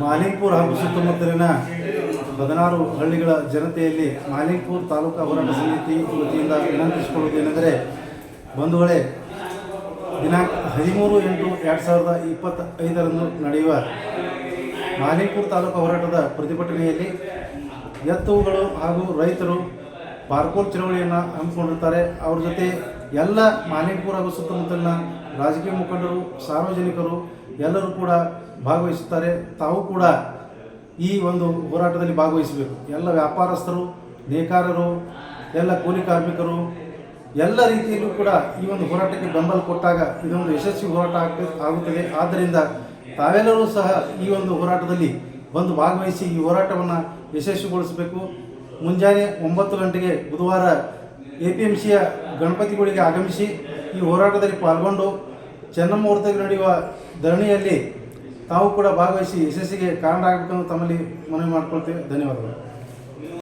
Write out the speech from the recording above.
ಮಾಲಿಂಗ್ಪುರ್ ಹಾಗೂ ಸುತ್ತಮುತ್ತಲಿನ ಹದಿನಾರು ಹಳ್ಳಿಗಳ ಜನತೆಯಲ್ಲಿ ಮಾಲಿಂಗ್ಪುರ್ ತಾಲೂಕಾ ಹೋರಾಟ ಸಮಿತಿ ವತಿಯಿಂದ ವಿನಂತಿಸಿಕೊಳ್ಳುವುದೇನೆಂದರೆ ಬಂಧುಗಳೇ ದಿನಾಂಕ ಹದಿಮೂರು ಎಂಟು ಎರಡು ಸಾವಿರದ ಇಪ್ಪತ್ತೈದರಂದು ನಡೆಯುವ ಮಾಲಿಂಗ್ಪುರ್ ತಾಲೂಕು ಹೋರಾಟದ ಪ್ರತಿಭಟನೆಯಲ್ಲಿ ಎತ್ತುಗಳು ಹಾಗೂ ರೈತರು ಬಾರ್ಕೋಲ್ ಚಳವಳಿಯನ್ನು ಹಮ್ಮಿಕೊಂಡಿರ್ತಾರೆ. ಅವ್ರ ಜೊತೆ ಎಲ್ಲ ಮಾಲಿಂಗ್ಪುರ ಹಾಗೂ ಸುತ್ತಮುತ್ತಲಿನ ರಾಜಕೀಯ ಮುಖಂಡರು, ಸಾರ್ವಜನಿಕರು ಎಲ್ಲರೂ ಕೂಡ ಭಾಗವಹಿಸುತ್ತಾರೆ. ತಾವು ಕೂಡ ಈ ಒಂದು ಹೋರಾಟದಲ್ಲಿ ಭಾಗವಹಿಸಬೇಕು. ಎಲ್ಲ ವ್ಯಾಪಾರಸ್ಥರು, ನೇಕಾರರು, ಎಲ್ಲ ಕೂಲಿ ಕಾರ್ಮಿಕರು, ಎಲ್ಲ ರೀತಿಯಲ್ಲೂ ಕೂಡ ಈ ಒಂದು ಹೋರಾಟಕ್ಕೆ ಬೆಂಬಲ ಕೊಟ್ಟಾಗ ಇದೊಂದು ಯಶಸ್ವಿ ಹೋರಾಟ ಆಗ್ತ, ಆಗುತ್ತದೆ. ಆದ್ದರಿಂದ ತಾವೆಲ್ಲರೂ ಸಹ ಈ ಒಂದು ಹೋರಾಟದಲ್ಲಿ ಬಂದು ಭಾಗವಹಿಸಿ ಈ ಹೋರಾಟವನ್ನು ಯಶಸ್ವಿಗೊಳಿಸಬೇಕು. ಮುಂಜಾನೆ ಒಂಬತ್ತು ಗಂಟೆಗೆ ಬುಧವಾರ ಎ ಪಿ ಎಂ ಸಿಯ ಗಣಪತಿಗಳಿಗೆ ಆಗಮಿಸಿ ಈ ಹೋರಾಟದಲ್ಲಿ ಪಾಲ್ಗೊಂಡು ಚೆನ್ನಮೂರ್ತದಲ್ಲಿ ನಡೆಯುವ ಧರಣಿಯಲ್ಲಿ ತಾವು ಕೂಡ ಭಾಗವಹಿಸಿ ಯಶಸ್ಸಿಗೆ ಕಾರಣ ಆಗಬೇಕೆಂದು ತಮ್ಮಲ್ಲಿ ಮನವಿ ಮಾಡಿಕೊಳ್ತೇವೆ. ಧನ್ಯವಾದಗಳು.